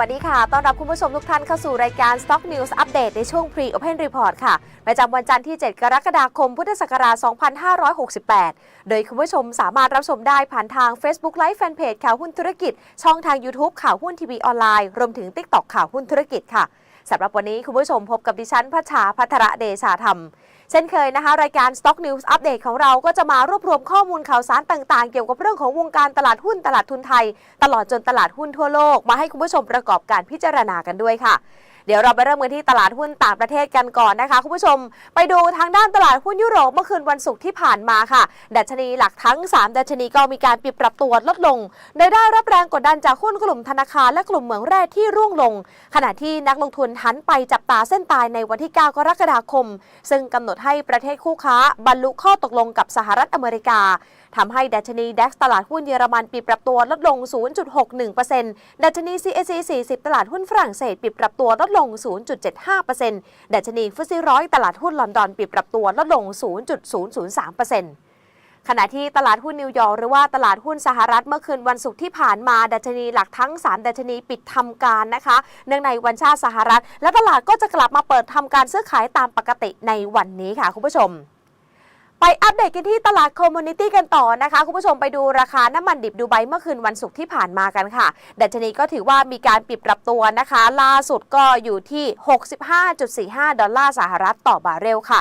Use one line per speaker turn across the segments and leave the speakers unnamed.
สวัสดีค่ะ ต้อนรับคุณผู้ชมทุกท่านเข้าสู่รายการ Stock News Update ในช่วง Pre Open Report ค่ะ ประจำวันจันทร์ที่ 7 กรกฎาคม พุทธศักราช 2568 โดยคุณผู้ชมสามารถรับชมได้ผ่านทาง Facebook Live Fanpage ข่าวหุ้นธุรกิจ ช่องทาง YouTube ข่าวหุ้นทีวีออนไลน์ รวมถึง TikTok ข่าวหุ้นธุรกิจค่ะ สำหรับวันนี้คุณผู้ชมพบกับดิฉันพัชชาพัทระเดชาธรรม เช่นเคยนะคะ รายการ Stock News Update ของเราก็จะมารวบรวมข้อมูลข่าวสารต่างๆ เกี่ยวกับเรื่องของวงการตลาดหุ้นตลาดทุนไทย ตลอดจนตลาดหุ้นทั่วโลกมาให้คุณผู้ชมประกอบการพิจารณากันด้วยค่ะ เดี๋ยวเราไปเริ่มกันที่ตลาดหุ้นต่างประเทศกันก่อนนะคะคุณผู้ชม ไปดูทางด้านตลาดหุ้นยุโรปเมื่อคืนวันศุกร์ที่ผ่านมาค่ะ ดัชนีหลักทั้ง 3 ดัชนีก็มีการปิดปรับตัวลดลงโดยได้รับแรงกดดันจากหุ้นกลุ่มธนาคารและกลุ่มเหมืองแร่ที่ร่วงลง ขณะที่นักลงทุนหันไปจับตาเส้นตายในวันที่ 9 กรกฎาคม ซึ่งกำหนดให้ประเทศคู่ค้าบรรลุข้อตกลงกับสหรัฐอเมริกา ทำให้ดัชนี DAX ตลาดหุ้นเยอรมันปิดปรับตัวลดลง 0.61%ดัชนี CAC 40 ตลาดหุ้นฝรั่งเศสปิดปรับตัวลดลง 0.75%ดัชนีฟุตซี่ร้อยตลาดหุ้นลอนดอนปิดปรับตัวลดลง 0.003%ขณะที่ตลาดหุ้นนิวยอร์กหรือว่าตลาดหุ้นสหรัฐเมื่อคืนวันศุกร์ที่ผ่านมาดัชนีหลักทั้ง 3 ดัชนีปิดทำการนะคะ เนื่องในวันชาติสหรัฐ และตลาดก็จะกลับมาเปิดทำการซื้อขายตามปกติในวันนี้ค่ะคุณผู้ชม ไปอัปเดตกันที่ตลาดคอมมูนิตี้กันต่อนะคะ คุณผู้ชมไปดูราคาน้ำมันดิบดูไบเมื่อคืนวันศุกร์ที่ผ่านมากันค่ะ ดัชนีก็ถือว่ามีการปิดปรับตัวนะคะ ล่าสุดก็อยู่ที่ 65.45 ดอลลาร์สหรัฐต่อบาร์เรลค่ะ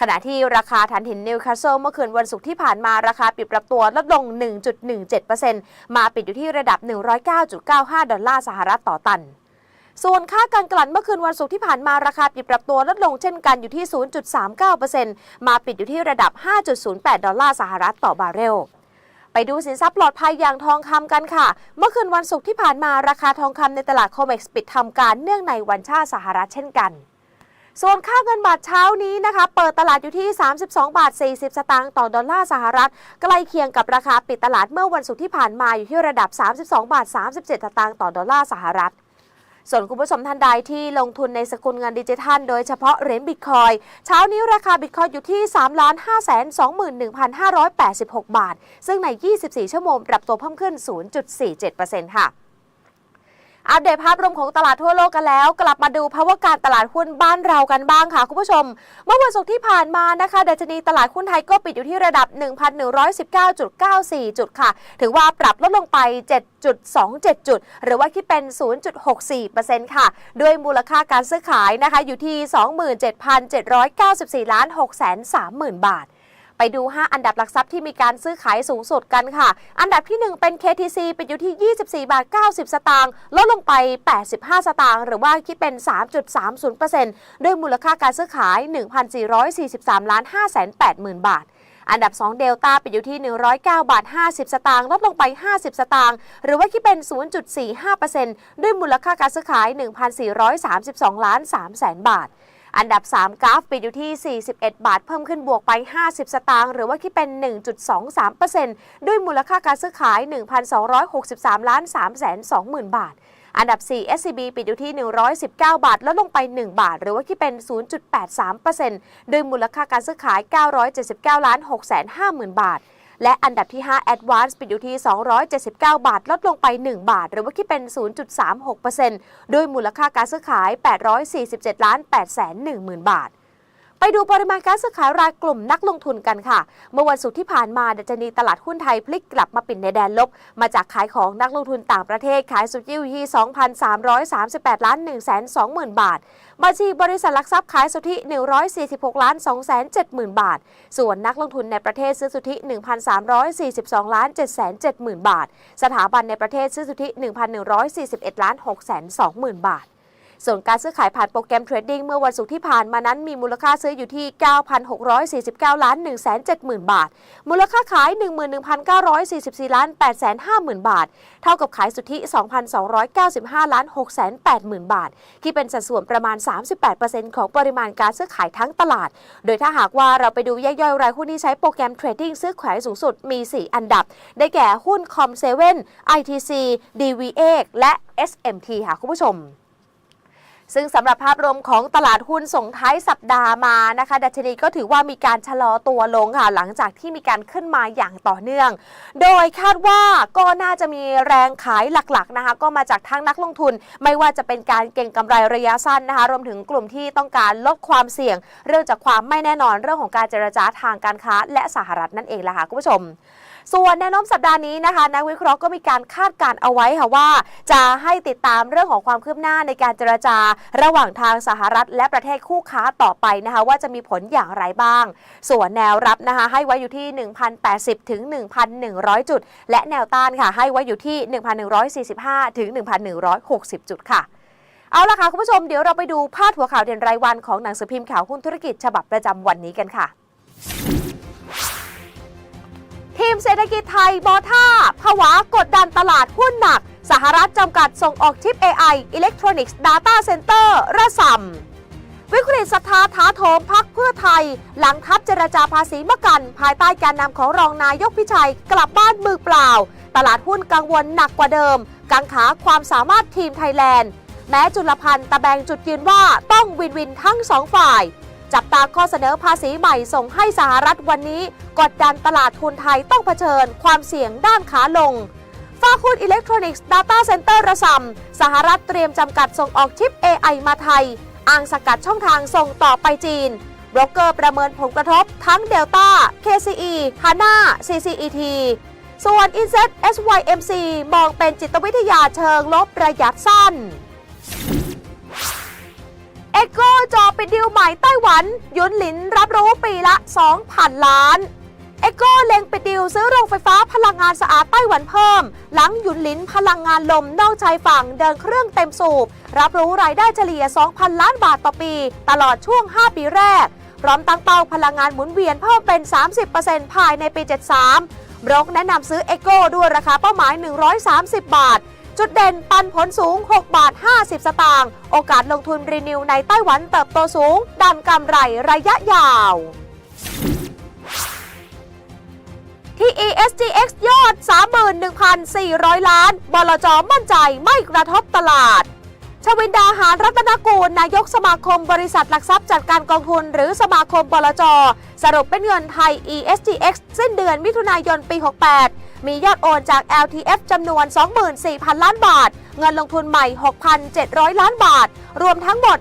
ขณะที่ราคาถ่านหินนิวคาสเซิลเมื่อคืนวันศุกร์ที่ผ่านมาราคาปิดปรับตัวลดลง 1.17%มาปิดอยู่ที่ระดับ 109.95 ดอลลาร์สหรัฐต่อตัน ส่วนค่าการกลั่นเมื่อคืนวันศุกร์ที่ผ่านมาราคาปิดปรับตัวลดลงเช่นกันอยู่ที่ 0.39%มาปิดอยู่ที่ระดับ 5.08 ดอลลาร์สหรัฐต่อบาร์เรลไปดูสินทรัพย์ปลอดภัยอย่างทองคำกันค่ะ เมื่อคืนวันศุกร์ที่ผ่านมาราคาทองคำในตลาดโคเม็กซ์ปิดทำการเนื่องในวันชาติสหรัฐเช่นกันส่วนค่าเงินบาทเช้านี้นะคะ เปิดตลาดอยู่ที่ 32 บาท 40 สตางค์ต่อดอลลาร์สหรัฐ ใกล้เคียงกับราคาปิดตลาดเมื่อวันศุกร์ที่ผ่านมาอยู่ที่ระดับ 32 บาท 37 สตางค์ต่อดอลลาร์สหรัฐ ส่วนคุณผู้ชมท่านใดที่ลงทุนในสกุลเงินดิจิทัล โดยเฉพาะเหรียญบิตคอยเช้านี้ราคาบิตคอยอยู่ที่ 3 5 2 1 5 8 6 บาท ซึ่งใน 24 ชั่วโมงปรับตัวเพิ่มขึ้น 0.47%ค่ะ อัปเดตภาพรวมของตลาดทั่วโลกกันแล้ว กลับมาดูภาวะการตลาดหุ้นบ้านเรากันบ้างค่ะ คุณผู้ชม เมื่อวันศุกร์ที่ผ่านมานะคะดัชนีตลาดหุ้นไทยก็ปิดอยู่ที่ระดับ 1,119.94 จุดค่ะ ถือว่าปรับลดลงไป 7.27 จุด หรือว่าคิดเป็น 0.64%ค่ะ ด้วยมูลค่าการซื้อขายนะคะอยู่ที่ 27,794 ล้าน6 3 0 0 0 0 บาท ไปดู 5 อันดับหลักทรัพย์ที่มีการซื้อขายสูงสุดกันค่ะ อันดับที่ 1 เป็น KTC เปิดอยู่ที่ 24 บาท 90 สตางค์ลดลงไป 85 สตางค์หรือว่าคิดเป็น 3.30%ด้วยมูลค่าการซื้อขาย 1,443ล้าน5 8 0 0 0 0 บาทอันดับ 2 เดลต้าปิดอยู่ที่ 109 บาท 50 สตางค์ลดลงไป 50 สตางค์หรือว่าคิดเป็น 0.45%ด้วยมูลค่าการซื้อขาย 1,432 ล้าน3แสนบาท อันดับ 3 กราฟปิดอยู่ที่ 41 บาท เพิ่มขึ้นบวกไป 50 สตางค์หรือว่าคิดเป็น 1.23%ด้วยมูลค่าการซื้อขาย 1,263ล้าน3 2 0 0 0 บาท อันดับ 4 SCB ปิดอยู่ที่ 119 บาท ลดลงไป 1 บาท หรือว่าคิดเป็น 0.83%โดยมูลค่าการซื้อขาย 979ล้าน650,000 บาท และอันดับที่ 5 Advance ปิดอยู่ที่ 279 บาท ลดลงไป 1 บาท หรือว่าคิดเป็น 0.36%โดยมูลค่าการซื้อขาย 847ล้าน810,000 บาท ไปดูปริมาณการซื้อขายรายกลุ่มนักลงทุนกันค่ะ เมื่อวันศุกร์ที่ผ่านมาดัชนีตลาดหุ้นไทยพลิกกลับมาปิดในแดนลบ มาจากขายของนักลงทุนต่างประเทศขายสุทธิอยู่ที่ 2,338 ล้าน1 2 0 0 0 0 บาท บัญชีบริษัทหลักทรัพย์ขายสุทธิ 146 ล้าน2 7 0 0 0 0บาท ส่วนนักลงทุนในประเทศซื้อสุทธิ 1,342 ล้าน7 7 0 0 0 0 บาท สถาบันในประเทศซื้อสุทธิ 1,141 ล้าน6 2 0 0 0 0 บาท ส่วนการซื้อขายผ่านโปรแกรมเทรดดิ้งเมื่อวันศุกร์ที่ผ่านมานั้นมีมูลค่าซื้ออยู่ที่ 9,649 ล้าน 170,000 บาท มูลค่าขาย 11,944 ล้าน 850,000 บาท เท่ากับขายสุทธิ 2,295 ล้าน 680,000 บาท ที่เป็นสัดส่วนประมาณ 38%ของปริมาณการซื้อขายทั้งตลาด โดยถ้าหากว่าเราไปดูแยกย่อยรายหุ้นที่ใช้โปรแกรมเทรดดิ้งซื้อขายสูงสุดมี 4 อันดับ ได้แก่หุ้นคอมเซเว่น ITC DVA และ SMT ค่ะคุณผู้ชม ซึ่งสำหรับภาพรวมของตลาดหุ้นส่งท้ายสัปดาห์มานะคะ ดัชนีก็ถือว่ามีการชะลอตัวลงค่ะ หลังจากที่มีการขึ้นมาอย่างต่อเนื่อง โดยคาดว่าก็น่าจะมีแรงขายหลักๆนะคะ ก็มาจากทั้งนักลงทุน ไม่ว่าจะเป็นการเก็งกำไรระยะสั้นนะคะ รวมถึงกลุ่มที่ต้องการลดความเสี่ยง เรื่องจากความไม่แน่นอนเรื่องของการเจรจาทางการค้าและสหรัฐนั่นเองล่ะค่ะคุณผู้ชม ส่วนแนวโน้มสัปดาห์นี้นะคะ นักวิเคราะห์ก็มีการคาดการณ์เอาไว้ค่ะว่า จะให้ติดตามเรื่องของความคืบหน้าในการเจรจา ระหว่างทางสหรัฐ และประเทศคู่ค้าต่อไปนะคะ ว่าจะมีผลอย่างไรบ้าง ส่วนแนวรับนะคะ ให้ไว้อยู่ที่ 1,080 ถึง 1,100 จุด และแนวต้านค่ะ ให้ไว้อยู่ที่ 1,145 ถึง 1,160 จุดค่ะเอาละค่ะ คุณผู้ชมเดี๋ยวเราไปดูพาดหัวข่าวเด่นรายวันของหนังสือพิมพ์ข่าวหุ้นธุรกิจฉบับประจำวันนี้กันค่ะ ทีมเศรษฐกิจไทยบอท่าผวากดดันตลาดหุ้นหนัก สหรัฐจำกัดส่งออกชิป AI Electronics Data Center ระสำวิกฤตศรัทธาถาโถมพักเพื่อไทย หลังทับเจรจาภาษีมะกัน ภายใต้การนำของรองนายกพิชัยกลับบ้านมือเปล่า ตลาดหุ้นกังวลหนักกว่าเดิม กังขาความสามารถทีมไทยแลนด์ แม้จุลพันธ์ตะแบงจุดยืนว่าต้องวินวินทั้งสองฝ่าย จับตาข้อเสนอภาษีใหม่ส่งให้สหรัฐวันนี้ กดดันตลาดทุนไทยต้องเผชิญความเสี่ยงด้านขาลงฝากหุ้นอิเล็กทรอนิกส์ Data Center ระสำสหรัฐเตรียมจำกัดส่งออกชิป AI มาไทย อ้างสกัดช่องทางส่งต่อไปจีนบรกเกอร์ประเมินผลกระทบทั้ง Delta KCE HANA CCET ส่วน Inset SYMC มองเป็นจิตวิทยาเชิงลบระยะสั้น ปิดดิวใหม่ไต้หวัน ยุนหลินรับรู้ปีละ 2,000 ล้านเอโก้เล็งปิดดิวซื้อโรงไฟฟ้าพลังงานสะอาดไต้หวันเพิ่ม หลังยุนหลินพลังงานลมนอกชายฝั่งเดินเครื่องเต็มสูบ รับรู้รายได้เฉลี่ย 2,000 ล้านบาทต่อปี ตลอดช่วง 5 ปีแรก พร้อมตั้งเป้าพลังงานหมุนเวียนเพิ่มเป็น 30%ภายในปี 73บรกแนะนำซื้อเอโก้ด้วยราคาเป้าหมาย 130 บาท จุดเด่นปันผลสูง 6 บาท 50 สตางค์ โอกาสลงทุนรีนิวในไต้หวันเติบโตสูงดันกำไรระยะยาว ที่ ESGX ยอด 31,400 ล้าน บลจมั่นใจไม่กระทบตลาด ชวินดาหารรัตนกูล นายกสมาคมบริษัทหลักทรัพย์จัดการกองทุนหรือสมาคมบลจ สรุปเป็นเงินไทย ESGX สิ้นเดือนมิถุนายนปี 68 มียอดโอนจาก LTF จำนวน 24,000 ล้านบาท เงินลงทุนใหม่ 6,700 ล้านบาท รวมทั้งหมด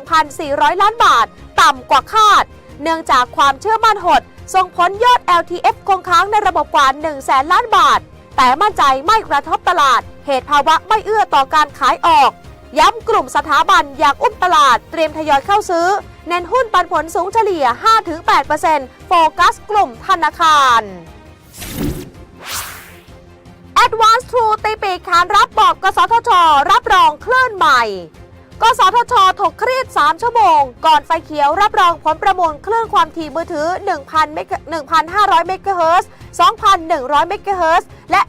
31,400 ล้านบาท ต่ำกว่าคาด เนื่องจากความเชื่อมั่นหด ส่งผลยอด LTF คงค้างในระบบกว่า 1 0 0 0 0แสนล้านบาท แต่มั่นใจไม่กระทบตลาด เหตุภาวะไม่เอื้อต่อการขายออก ย้ำกลุ่มสถาบันอยากอุ้มตลาด เตรียมทยอยเข้าซื้อ เน้นหุ้นปันผลสูงเฉลี่ย 5-8%โฟกัสกลุ่มธนาคาร Advance True ตีปีกขานรับบอกกสทช รับรองคลื่นใหม่กสทช ถกเครียด 3 ชั่วโมง ก่อนไฟเขียวรับรองผลประมูลคลื่นความถี่มือถือ1,000เมก1,500 เมกะเฮิรตซ์2,100 เมกะเฮิรตซ์และ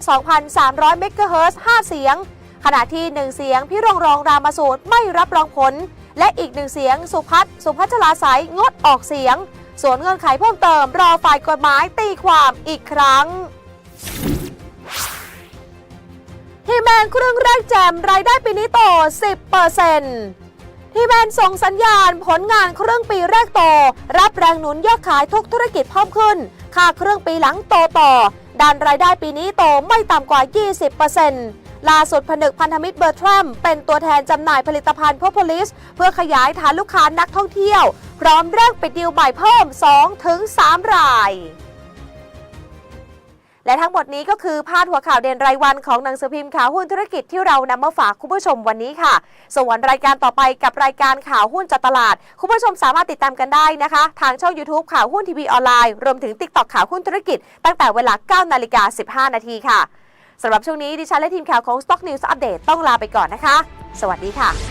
2,300 เมกะเฮิรตซ์5เสียง ขณะที่ 1 เสียงพี่รองรองรามาสูตรไม่รับรองผล และอีกหนึ่งเสียงสุพัฒสุพัชลาสายงดออกเสียง ส่วนเงื่อนไขเพิ่มเติมรอฝ่ายกฎหมายตีความอีกครั้ง ทีแมนครึ่งแรกแจมรายได้ปีนี้โต 10%ทีแมนส่งสัญญาณผลงานเครึ่องปีแรกโต รับแรงหนุนยอดขายทุกธุรกิจเพิ่มขึ้น ค่าเครึ่องปีหลังโตต่อดันรายได้ปีนี้โตไม่ต่ำกว่า 20%ล่าสุดผนึกพันธมิตรเบอร์ทรัมเป็นตัวแทนจำหน่ายผลิตภัณฑ์พ o พลิส เพื่อขยายฐานลูกค้านักท่องเที่ยว พร้อมเร่งปิดดีลใหม่เพิ่ม 2-3 ราย และทั้งหมดนี้ก็คือพาดหัวข่าวเด่นรายวันของหนังสือพิมพ์ข่าวหุ้นธุรกิจที่เรานำมาฝากคุณผู้ชมวันนี้ค่ะ ส่วนรายการต่อไปกับรายการข่าวหุ้นจัดตลาด คุณผู้ชมสามารถติดตามกันได้นะคะ ทางช่อง YouTube ข่าวหุ้นทีวีออนไลน์รวมถึง TikTok ข่าวหุ้นธุรกิจ ตั้งแต่เวลา9นาฬิกา15 นาทีค่ะสำหรับช่วงนี้ดิฉันและทีมข่าวของ Stock News Update ต้องลาไปก่อนนะคะ สวัสดีค่ะ